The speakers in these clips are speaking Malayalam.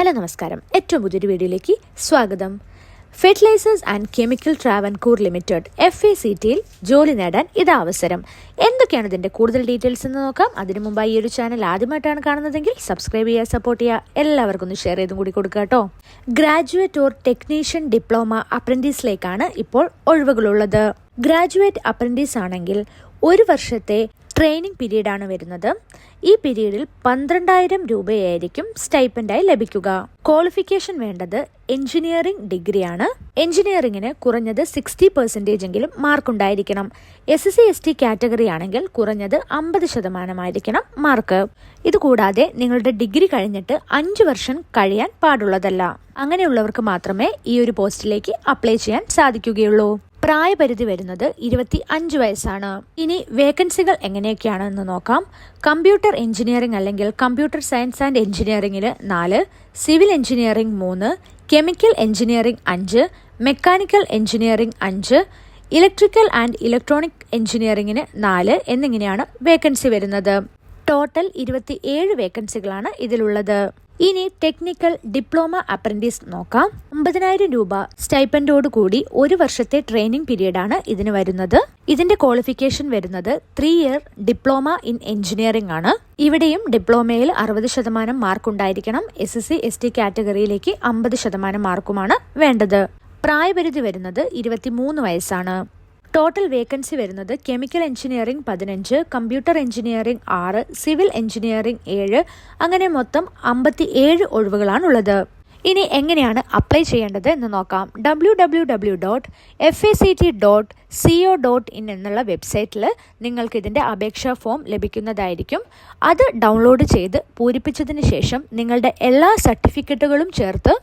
ഹലോ നമസ്കാരം. ഏറ്റവും പുതിയൊരു വീഡിയോയിലേക്ക് സ്വാഗതം. Fertilisers and chemical Travancore limited F A C ടിയിൽ ജോലി നേടാൻ ഇത് അവസരം. എന്തൊക്കെയാണ് ഇതിന്റെ കൂടുതൽ ഡീറ്റെയിൽസ് എന്ന് നോക്കാം? അതിനു മുമ്പായി ഈ ഒരു ചാനൽ ആദ്യമായിട്ടാണ് കാണുന്നതെങ്കിൽ സബ്സ്ക്രൈബ് ചെയ്യുക സപ്പോർട്ട് ചെയ്യുക എല്ലാവർക്കും ഒന്ന് ഷെയർ ചെയ്തും കൂടി കൊടുക്കുക കേട്ടോ. ഗ്രാജുവേറ്റ് ഓർ ടെക്നീഷ്യൻ ഡിപ്ലോമ അപ്രന്റീസിലേക്കാണ് ഇപ്പോൾ ഒഴിവുകളുള്ളത്. ഗ്രാജുവേറ്റ് അപ്രന്റീസ് ആണെങ്കിൽ ഒരു വർഷത്തെ ട്രെയിനിങ് പീരീഡാണ് വരുന്നത്. ഈ പീരീഡിൽ പന്ത്രണ്ടായിരം രൂപയായിരിക്കും സ്റ്റൈപ്പൻഡായി ലഭിക്കുക. ക്വാളിഫിക്കേഷൻ വേണ്ടത് എഞ്ചിനീയറിംഗ് ഡിഗ്രിയാണ്. എഞ്ചിനീയറിംഗിന് കുറഞ്ഞത് സിക്സ്റ്റി പെർസെന്റേജ് എങ്കിലും മാർക്ക് ഉണ്ടായിരിക്കണം S S C S T category ആണെങ്കിൽ കുറഞ്ഞത് അമ്പത് ശതമാനമായിരിക്കണം മാർക്ക്. ഇതുകൂടാതെ നിങ്ങളുടെ ഡിഗ്രി കഴിഞ്ഞിട്ട് അഞ്ച് വർഷം കഴിയാൻ പാടുള്ളതല്ല. അങ്ങനെയുള്ളവർക്ക് മാത്രമേ ഈ ഒരു പോസ്റ്റിലേക്ക് അപ്ലൈ ചെയ്യാൻ സാധിക്കുകയുള്ളൂ. പ്രായപരിധി വരുന്നത് ഇരുപത്തി അഞ്ച് വയസ്സാണ്. ഇനി വേക്കൻസികൾ എങ്ങനെയൊക്കെയാണെന്ന് നോക്കാം. കമ്പ്യൂട്ടർ എഞ്ചിനീയറിംഗ് അല്ലെങ്കിൽ കമ്പ്യൂട്ടർ സയൻസ് ആൻഡ് എഞ്ചിനീയറിംഗിന് നാല് സിവിൽ എഞ്ചിനീയറിംഗ് മൂന്ന് കെമിക്കൽ എഞ്ചിനീയറിംഗ് അഞ്ച് മെക്കാനിക്കൽ എഞ്ചിനീയറിംഗ് അഞ്ച് ഇലക്ട്രിക്കൽ ആൻഡ് ഇലക്ട്രോണിക് എഞ്ചിനീയറിംഗിന് നാല് എന്നിങ്ങനെയാണ് വേക്കൻസി വരുന്നത്. ടോട്ടൽ ഇരുപത്തി ഏഴ് വേക്കൻസികളാണ് ഇതിലുള്ളത്. ഇനി ടെക്നിക്കൽ ഡിപ്ലോമ അപ്രന്റീസ് നോക്കാം. ഒമ്പതിനായിരം രൂപ സ്റ്റൈപ്പൻഡോട് കൂടി ഒരു വർഷത്തെ ട്രെയിനിങ് ആണ് ഇതിന് വരുന്നത്. ഇതിന്റെ ക്വാളിഫിക്കേഷൻ വരുന്നത് three year diploma in engineering ആണ്. ഇവിടെയും ഡിപ്ലോമയിൽ അറുപത് ശതമാനം മാർക്ക് ഉണ്ടായിരിക്കണം. S S C S T കാറ്റഗറിയിലേക്ക് അമ്പത് ശതമാനം മാർക്കുമാണ് വേണ്ടത്. പ്രായപരിധി വരുന്നത് ഇരുപത്തിമൂന്ന് വയസ്സാണ്. ടോട്ടൽ വേക്കൻസി വരുന്നത് കെമിക്കൽ എഞ്ചിനീയറിംഗ് പതിനഞ്ച് കമ്പ്യൂട്ടർ എഞ്ചിനീയറിംഗ് ആറ് സിവിൽ എഞ്ചിനീയറിംഗ് ഏഴ് അങ്ങനെ മൊത്തം അമ്പത്തി ഏഴ് ഒഴിവുകളാണുള്ളത്. ഇനി എങ്ങനെയാണ് അപ്ലൈ ചെയ്യേണ്ടത് എന്ന് നോക്കാം. W W W dot F A C T dot C O dot in എന്നുള്ള വെബ്സൈറ്റിൽ നിങ്ങൾക്ക് ഇതിന്റെ അപേക്ഷാ ഫോം ലഭിക്കുന്നതായിരിക്കും. അത് ഡൗൺലോഡ് ചെയ്ത് പൂരിപ്പിച്ചതിന് ശേഷം നിങ്ങളുടെ എല്ലാ സർട്ടിഫിക്കറ്റുകളും ചേർത്ത്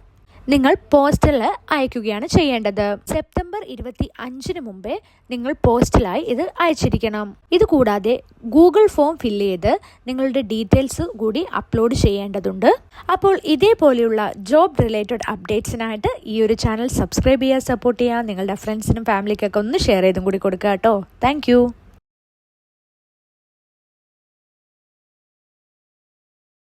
നിങ്ങൾ പോസ്റ്റലിൽ അയക്കുകയാണ് ചെയ്യേണ്ടത്. സെപ്റ്റംബർ ഇരുപത്തി അഞ്ചിന് മുമ്പേ നിങ്ങൾ പോസ്റ്റലായി ഇത് അയച്ചിരിക്കണം. ഇത് കൂടാതെ ഗൂഗിൾ ഫോം ഫില്ല് ചെയ്ത് നിങ്ങളുടെ ഡീറ്റെയിൽസ് കൂടി അപ്ലോഡ് ചെയ്യേണ്ടതുണ്ട്. അപ്പോൾ ഇതേപോലെയുള്ള ജോബ് റിലേറ്റഡ് അപ്ഡേറ്റ്സിനായിട്ട് ഈ ഒരു ചാനൽ സബ്സ്ക്രൈബ് ചെയ്യുക സപ്പോർട്ട് ചെയ്യുക നിങ്ങളുടെ ഫ്രണ്ട്സിനും ഫാമിലിക്കൊക്കെ ഒന്ന് ഷെയർ ചെയ്തും കൂടി കൊടുക്കുക കേട്ടോ. താങ്ക്